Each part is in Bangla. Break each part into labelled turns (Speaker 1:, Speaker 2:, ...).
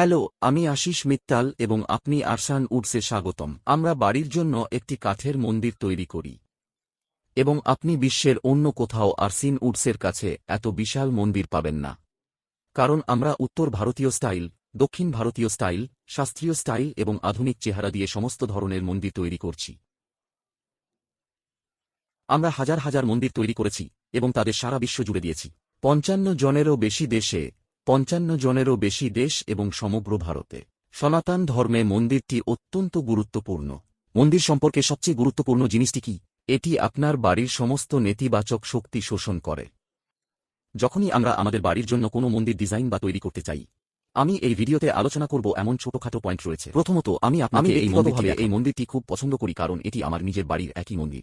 Speaker 1: হ্যালো, আমি আশিস মিত্তাল এবং আপনি আরসান উডসে স্বাগতম। আমরা বাড়ির জন্য একটি কাঠের মন্দির তৈরি করি। এবং আপনি বিশ্বের অন্য কোথাও আরসিন উডসের কাছে এত বিশাল মন্দির পাবেন না। কারণ আমরা উত্তর ভারতীয় স্টাইল, দক্ষিণ ভারতীয় স্টাইল, শাস্ত্রীয় স্টাইল এবং আধুনিক চেহারা দিয়ে সমস্ত ধরনের মন্দির তৈরি করছি। আমরা হাজার হাজার মন্দির তৈরি করেছি এবং তাদের সারা বিশ্ব জুড়ে দিয়েছি। পঞ্চান্ন জনেরও বেশি দেশে পঞ্চান্ন জনেরও বেশি দেশ এবং সমগ্র ভারতে। সনাতন ধর্মে মন্দিরটি অত্যন্ত গুরুত্বপূর্ণ। মন্দির সম্পর্কে সবচেয়ে গুরুত্বপূর্ণ জিনিসটি কি? এটি আপনার বাড়ির সমস্ত নেতিবাচক শক্তি শোষণ করে। যখনই আমরা আমাদের বাড়ির জন্য কোনো মন্দির ডিজাইন বা তৈরি করতে চাই আমি এই ভিডিওতে আলোচনা করব এমন ছোটখাটো পয়েন্ট রয়েছে। প্রথমত আমি আপনাকে এই মন্দিরভাবে এই মন্দিরটি খুব পছন্দ করি কারণ এটি আমার নিজের বাড়ির একই মন্দির।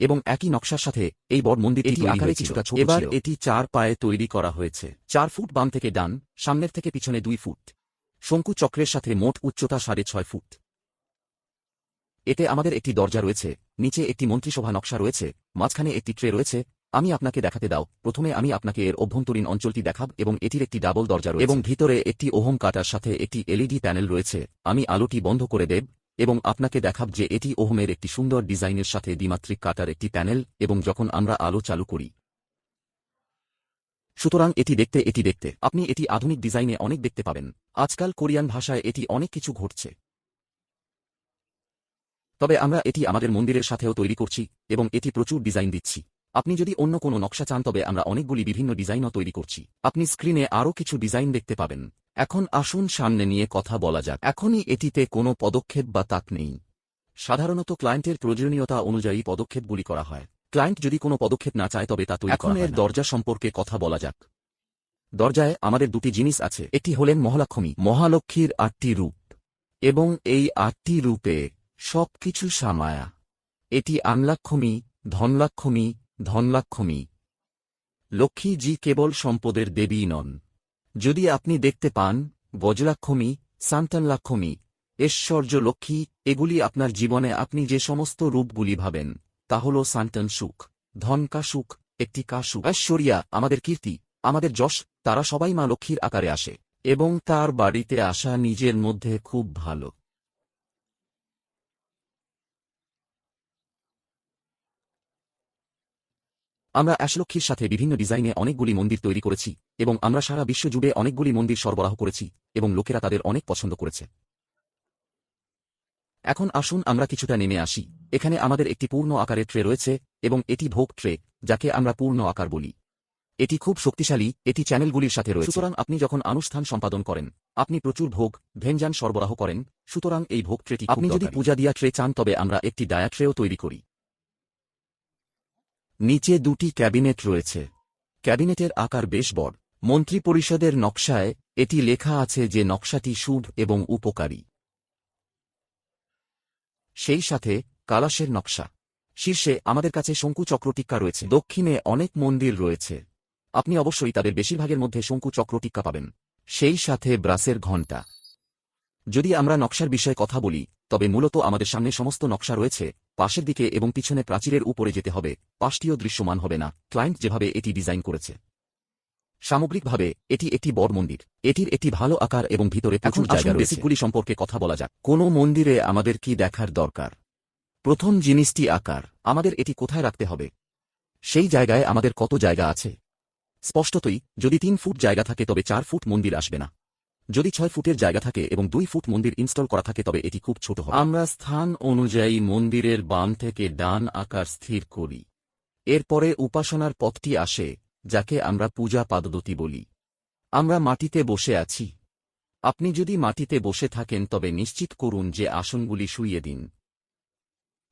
Speaker 1: এবং একই নকশার সাথে এই বড় মন্দির এটি আকারে কিছুটা ছোট এবার এটি চার পায়ে তৈরি করা হয়েছে। চার ফুট বাম থেকে ডান সামনের থেকে পিছনে দুই ফুট। শঙ্কু চক্রের সাথে মোট উচ্চতা সাড়ে ছয় ফুট। এতে আমাদের একটি দরজা রয়েছে নিচে একটি মন্ত্রিসভা নকশা রয়েছে মাঝখানে একটি ট্রে রয়েছে। আমি আপনাকে দেখাতে দাও। প্রথমে আমি আপনাকে এর অভ্যন্তরীণ অঞ্চলটি দেখাব এবং এটির একটি ডাবল দরজা রয়েছে। এবং ভিতরে একটি ওহম কাটার সাথে একটি এলইডি প্যানেল রয়েছে। আমি আলোটি বন্ধ করে দেব। এবং আপনাকে দেখাব যে এটি ওহমের একটি সুন্দর ডিজাইনের সাথে দ্বিমাত্রিক কাটার একটি প্যানেল এবং যখন আমরা আলো চালু করি। সুতরাং এটি দেখতে এটি দেখতে। আপনি এটি আধুনিক ডিজাইনে অনেক দেখতে পাবেন। আজকাল কোরিয়ান ভাষায় এটি অনেক কিছু ঘটছে। তবে আমরা এটি আমাদের মন্দিরের সাথেও তৈরি করছি এবং এটি প্রচুর ডিজাইন দিচ্ছি। আপনি যদি অন্য কোনো নকশা চান তবে আমরা অনেকগুলি বিভিন্ন ডিজাইনও তৈরি করছি। আপনি স্ক্রিনে আরও কিছু ডিজাইন দেখতে পাবেন। এখন আসুন সামনে নিয়ে কথা বলা যাক। এখনই এটিতে কোনো পদক্ষেপ বা তাক নেই। সাধারণত ক্লায়েন্টের প্রয়োজনীয়তা অনুযায়ী পদক্ষেপগুলি করা হয়। ক্লায়েন্ট যদি কোনো পদক্ষেপ না চায় তবে তা তৈরি এখন এর দরজা সম্পর্কে কথা বলা যাক। দরজায় আমাদের দুটি জিনিস আছে। একটি হলেন মহালক্ষ্মী মহালক্ষ্মীর আটটি রূপ। এবং এই আটটি রূপে সবকিছু সামায়া। এটি আনলাক্ষমী ধনলাক্ষমী ধনলাক্ষমী। লক্ষ্মীজি কেবল সম্পদের দেবী নন। যদি আপনি দেখতে পান, বজ্রাক্ষমী, সান্তানলাক্ষমী, ঐশ্বর্য লক্ষ্মী, এগুলি আপনার জীবনে আপনি যে সমস্ত রূপগুলি ভাবেন, তা হল সান্তান সুখ, ধন কা সুখ, একটি কা সুখ। ঐশ্বরিয়া, আমাদের কীর্তি, আমাদের যশ, তারা সবাই মা লক্ষ্মীর আকারে আসে, এবং তার বাড়িতে আসা নিজের মধ্যে খুব ভালো। আমরা অ্যাশলক্ষ্মীর সাথে বিভিন্ন ডিজাইনে অনেকগুলি মন্দির তৈরি করেছি এবং আমরা সারা বিশ্ব জুড়ে অনেকগুলি মন্দির সরবরাহ করেছি এবং লোকেরা তাদের অনেক পছন্দ করেছে। এখন আসুন আমরা কিছুটা নেমে আসি। এখানে আমাদের একটি পূর্ণ আকারের ট্রে রয়েছে এবং এটি ভোগ ট্রে যাকে আমরা পূর্ণ আকার বলি। এটি খুব শক্তিশালী এটি চ্যানেলগুলির সাথে রয়েছে। সুতরাং আপনি যখন আনুষ্ঠান সম্পাদন করেন আপনি প্রচুর ভোগ ভেঞ্জান সরবরাহ করেন সুতরাং এই ভোগ ট্রেটি আপনি যদি পূজা দিয়া ট্রে চান তবে আমরা একটি ডায়া ট্রেও তৈরি করি। নিচে দুটি ক্যাবিনেট রয়েছে। ক্যাবিনেটের আকার বেশ বড়। মন্ত্রী পরিষদের নকশায় এটি লেখা আছে যে নকশাটি শুভ এবং উপকারী। সেই সাথে কালাশের নকশা। শীর্ষে আমাদের কাছে শঙ্কু চক্রটিক্কা রয়েছে। দক্ষিণে অনেক মন্দির রয়েছে। আপনি অবশ্যই তাদের বেশিরভাগের মধ্যে শঙ্কু চক্রটিক্কা পাবেন। সেই সাথে ব্রাসের ঘণ্টা। যদি আমরা নকশার বিষয়ে কথা বলি তবে মূলত আমাদের সামনে সমস্ত নকশা রয়েছে পাশের দিকে এবং পিছনে প্রাচীরের উপরে যেতে হবে পাশটিও দৃশ্যমান হবে না ক্লায়েন্ট যেভাবে এটি ডিজাইন করেছে। সামগ্রিকভাবে এটি একটি বড় মন্দির এটির একটি ভালো আকার এবং ভিতরে প্রচুর জায়গা বেসিকগুলি সম্পর্কে কথা বলা যাক। কোনো মন্দিরে আমাদের কি দেখার দরকার? প্রথম জিনিসটি আকার আমাদের এটি কোথায় রাখতে হবে? সেই জায়গায় আমাদের কত জায়গা আছে? স্পষ্টতই যদি তিন ফুট জায়গা থাকে তবে চার ফুট মন্দির আসবে না। যদি ছয় ফুটের জায়গা থাকে এবং দুই ফুট মন্দির ইনস্টল করা থাকে, তবে এটি খুব ছোট হয় আমরা স্থান অনুযায়ী মন্দিরের বাম থেকে ডান আকার স্থির করি। এরপরে উপাসনার পথটি আসে, যাকে আমরা পূজা পাদদতি বলি। আমরা মাটিতে বসে আছি। আপনি যদি মাটিতে বসে থাকেন, তবে নিশ্চিত করুন যে আসনগুলি শুইয়ে দিন।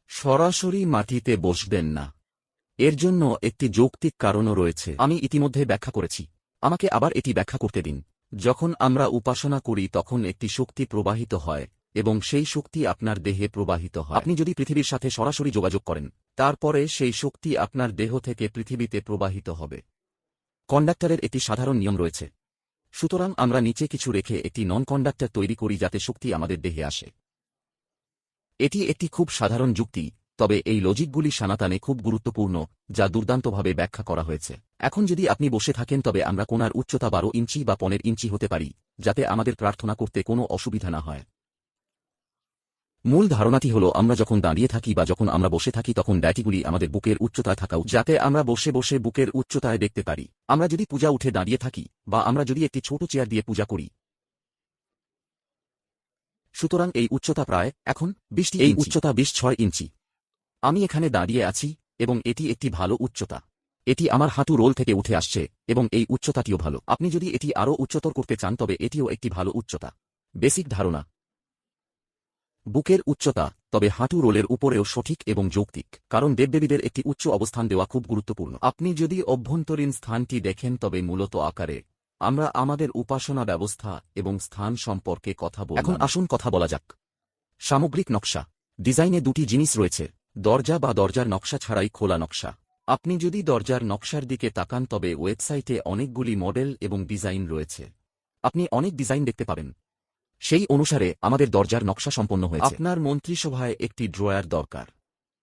Speaker 1: সরাসরি মাটিতে বসবেন না। এর জন্য একটি যৌক্তিক কারণও রয়েছে। আমি ইতিমধ্যে ব্যাখ্যা করেছি। আমাকে আবার এটি ব্যাখ্যা করতে দিন। যখন আমরা উপাসনা করি তখন একটি শক্তি প্রবাহিত হয়, এবং সেই শক্তি আপনার দেহে প্রবাহিত হয়। আপনি যদি পৃথিবীর সাথে সরাসরি যোগাযোগ করেন, তারপরে সেই শক্তি আপনার দেহ থেকে পৃথিবীতে প্রবাহিত হবে। কন্ডাক্টরের একটি সাধারণ নিয়ম রয়েছে। সুতরাং আমরা নিচে কিছু রেখে একটি নন কন্ডাক্টর তৈরি করি যাতে শক্তি আমাদের দেহে আসে। এটি একটি খুব সাধারণ যুক্তি তবে এই লজিকগুলি সানাতানে খুব গুরুত্বপূর্ণ, যা দুর্দান্তভাবে ব্যাখ্যা করা হয়েছে। এখন যদি আপনি বসে থাকেন, তবে আমরা কোনার উচ্চতা বারো ইঞ্চি বা পনেরো ইঞ্চি হতে পারি, যাতে আমাদের প্রার্থনা করতে কোনো অসুবিধা না হয়। মূল ধারণাটি হল, আমরা যখন দাঁড়িয়ে থাকি বা যখন আমরা বসে থাকি, তখন ড্যাটিগুলি আমাদের বুকের উচ্চতায় থাকা যাতে আমরা বসে বসে বুকের উচ্চতায় দেখতে পারি। আমরা যদি পূজা উঠে দাঁড়িয়ে থাকি, বা আমরা যদি একটি ছোট চেয়ার দিয়ে পূজা করি, সুতরাং এই উচ্চতা প্রায় এখন বৃষ্টি এই উচ্চতা বিশ ছয় ইঞ্চি। আমি এখানে দাঁড়িয়ে আছি, এবং এটি একটি ভালো উচ্চতা। এটি আমার হাঁটু রোল থেকে উঠে আসছে, এবং এই উচ্চতাটিও ভালো। আপনি যদি এটি আরও উচ্চতর করতে চান, তবে এটিও একটি ভালো উচ্চতা। বেসিক ধারণা। বুকের উচ্চতা, তবে হাঁটু রোলের উপরেও সঠিক এবং যৌক্তিক, কারণ দেবদেবীদের একটি উচ্চ অবস্থান দেওয়া খুব গুরুত্বপূর্ণ। আপনি যদি অভ্যন্তরীণ স্থানটি দেখেন, তবে মূলত আকারে। আমরা আমাদের উপাসনা ব্যবস্থা এবং স্থান সম্পর্কে কথা বলব এখন আসুন কথা বলা যাক। সামগ্রিক নকশা। ডিজাইনে দুটি জিনিস রয়েছে। দরজা বা দরজার নকশা ছাড়াই খোলা নকশা। আপনি যদি দরজার নকশার দিকে তাকান, তবে ওয়েবসাইটে অনেকগুলি মডেল এবং ডিজাইন রয়েছে। আপনি অনেক ডিজাইন দেখতে পাবেন। সেই অনুসারে আমাদের দরজার নকশা সম্পন্ন হয়েছে। আপনার মন্ত্রিসভায় একটি ড্রয়ার দরকার।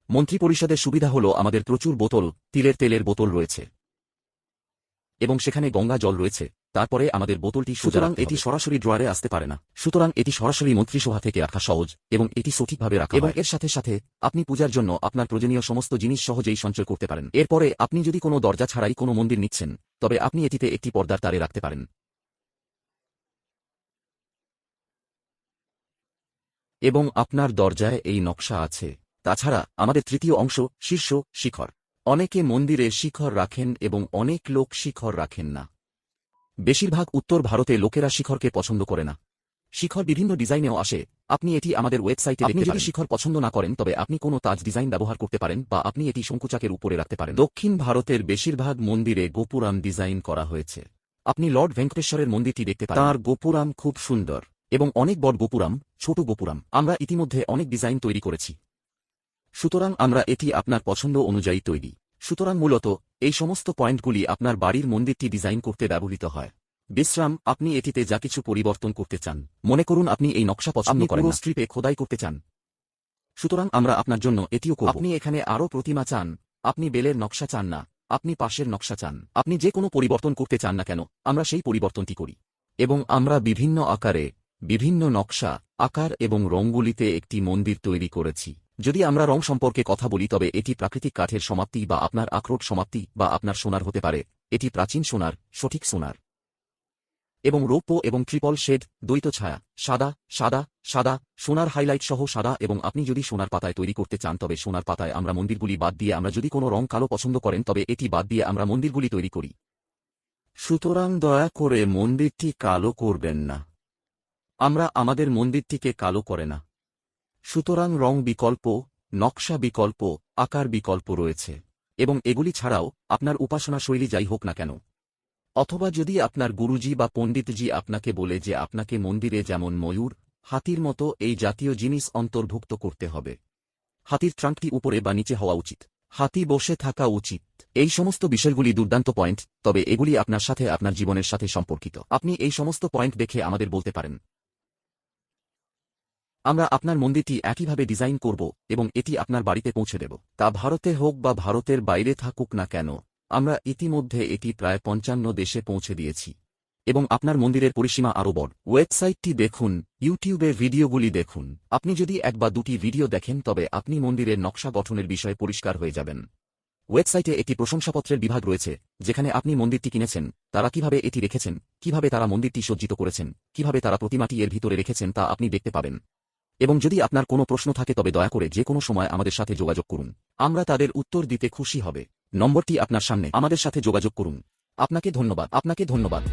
Speaker 1: মন্ত্রিপরিষদের সুবিধা হল আমাদের প্রচুর বোতল, তিলের তেলের বোতল রয়েছে। এবং সেখানে গঙ্গা জল রয়েছে। তারপরে আমাদের বোতলটি সুতরাং এটি সরাসরি ড্রয়ারে আসতে পারে না। সুতরাং এটি সরাসরি মন্ত্রিসভা থেকে রাখা সহজ এবং এটি সঠিকভাবে রাখা এবং এর সাথে সাথে আপনি পূজার জন্য আপনার প্রয়োজনীয় সমস্ত জিনিস সহজেই সঞ্চয় করতে পারেন। এরপরে আপনি যদি কোনো দরজা ছাড়াই কোনো মন্দির নিচ্ছেন তবে আপনি এটিতে একটি পর্দার তারে রাখতে পারেন। এবং আপনার দরজায় এই নকশা আছে। তাছাড়া আমাদের তৃতীয় অংশ শীর্ষ শিখর। অনেকে মন্দিরে শিখর রাখেন এবং অনেক লোক শিখর রাখেন না। বেশিরভাগ উত্তর ভারতে লোকেরা শিখরকে পছন্দ করে না। শিখর বিভিন্ন ডিজাইনেও আসে। আপনি এটি আমাদের ওয়েবসাইটে আপনি যদি শিখর পছন্দ না করেন তবে আপনি কোনো তাজ ডিজাইন ব্যবহার করতে পারেন বা আপনি এটি শঙ্কুচাকের উপরে রাখতে পারেন। দক্ষিণ ভারতের বেশিরভাগ মন্দিরে গোপুরাম ডিজাইন করা হয়েছে। আপনি লর্ড ভেঙ্কটেশ্বরের মন্দিরটি দেখতে পারেন। তাঁর গোপুরাম খুব সুন্দর এবং অনেক বড় গোপুরাম ছোট গোপুরাম। আমরা ইতিমধ্যে অনেক ডিজাইন তৈরি করেছি। সুতরাং আমরা এটি আপনার পছন্দ অনুযায়ী তৈরি। সুতরাং মূলত এই সমস্ত পয়েন্টগুলি আপনার বাড়ির মন্দিরটি ডিজাইন করতে ব্যবহৃত হয়। বিশ্রাম আপনি এটিতে যা কিছু পরিবর্তন করতে চান। মনে করুন আপনি এই নকশা পছন্দ করেন স্ট্রিপে খোদাই করতে চান। সুতরাং আমরা আপনার জন্য এটিও করব। আপনি এখানে আরও প্রতিমা চান। আপনি বেলের নকশা চান না। আপনি পাশের নকশা চান। আপনি যে কোনো পরিবর্তন করতে চান না কেন আমরা সেই পরিবর্তনটি করি। এবং আমরা বিভিন্ন আকারে বিভিন্ন নকশা আকার এবং রঙগুলিতে একটি মন্দির তৈরি করেছি। যদি আমরা রং সম্পর্কে কথা বলি, তবে এটি প্রাকৃতিক কাঠের সমাপ্তি বা আপনার আখরোট সমাপ্তি বা আপনার সোনার হতে পারে। এটি প্রাচীন সোনার, সঠিক সোনার। এবং রৌপ্য এবং ট্রিপল শেড, দ্বৈত ছায়া, সাদা সাদা সাদা, সোনার হাইলাইট সহ সাদা এবং আপনি যদি সোনার পাতায় তৈরি করতে চান, তবে সোনার পাতায় আমরা মন্দিরগুলি বাদ দিয়ে আমরা যদি কোনো রং কালো পছন্দ করেন, তবে এটি বাদ দিয়ে আমরা মন্দিরগুলি তৈরি করি। সুতরাং দয়া করে মন্দিরটি কালো করবেন না। আমরা আমাদের মন্দিরটিকে কালো করে না। সুতরাং রং বিকল্প, নকশা বিকল্প, আকার বিকল্প রয়েছে, এবং এগুলি ছাড়াও আপনার উপাসনা শৈলী যাই হোক না কেন। অথবা যদি আপনার গুরুজি বা পণ্ডিতজি আপনাকে বলে যে আপনাকে মন্দিরে যেমন ময়ূর, হাতির মতো এই জাতীয় জিনিস অন্তর্ভুক্ত করতে হবে। হাতির ট্রাঙ্কটি উপরে বা নিচে হওয়া উচিত। হাতি বসে থাকা উচিত। এই সমস্ত বিষয়গুলি দুর্দান্ত পয়েন্ট, তবে এগুলি আপনার সাথে আপনার জীবনের সাথে সম্পর্কিত। আপনি এই সমস্ত পয়েন্ট দেখে আমাদের বলতে পারেন। আমরা আপনার মন্দিরটি একইভাবে ডিজাইন করব এবং এটি আপনার বাড়িতে পৌঁছে দেব। তা ভারতে হোক বা ভারতের বাইরে থাকুক না কেন, আমরা ইতিমধ্যে এটি প্রায় পঞ্চান্ন দেশে পৌঁছে দিয়েছি। এবং আপনার মন্দিরের পরিসীমা আরও বড়। ওয়েবসাইটটি দেখুন, ইউটিউবে ভিডিওগুলি দেখুন। আপনি যদি এক বা দুটি ভিডিও দেখেন, তবে আপনি মন্দিরের নকশা গঠনের বিষয়ে পরিষ্কার হয়ে যাবেন। ওয়েবসাইটে একটি প্রশংসাপত্রের বিভাগ রয়েছে, যেখানে আপনি মন্দিরটি কিনেছেন, তারা কীভাবে এটি রেখেছেন, কীভাবে তারা মন্দিরটি সজ্জিত করেছেন, কীভাবে তারা প্রতিমাটি এর ভিতরে রেখেছেন তা আপনি দেখতে পাবেন। এবং যদি আপনার কোনো প্রশ্ন থাকে তবে দয়া করে যে কোনো সময় আমাদের সাথে যোগাযোগ করুন। আমরা তাদের উত্তর দিতে খুশি হবে। নম্বরটি আপনার সামনে। আমাদের সাথে যোগাযোগ করুন। আপনাকে ধন্যবাদ। আপনাকে ধন্যবাদ।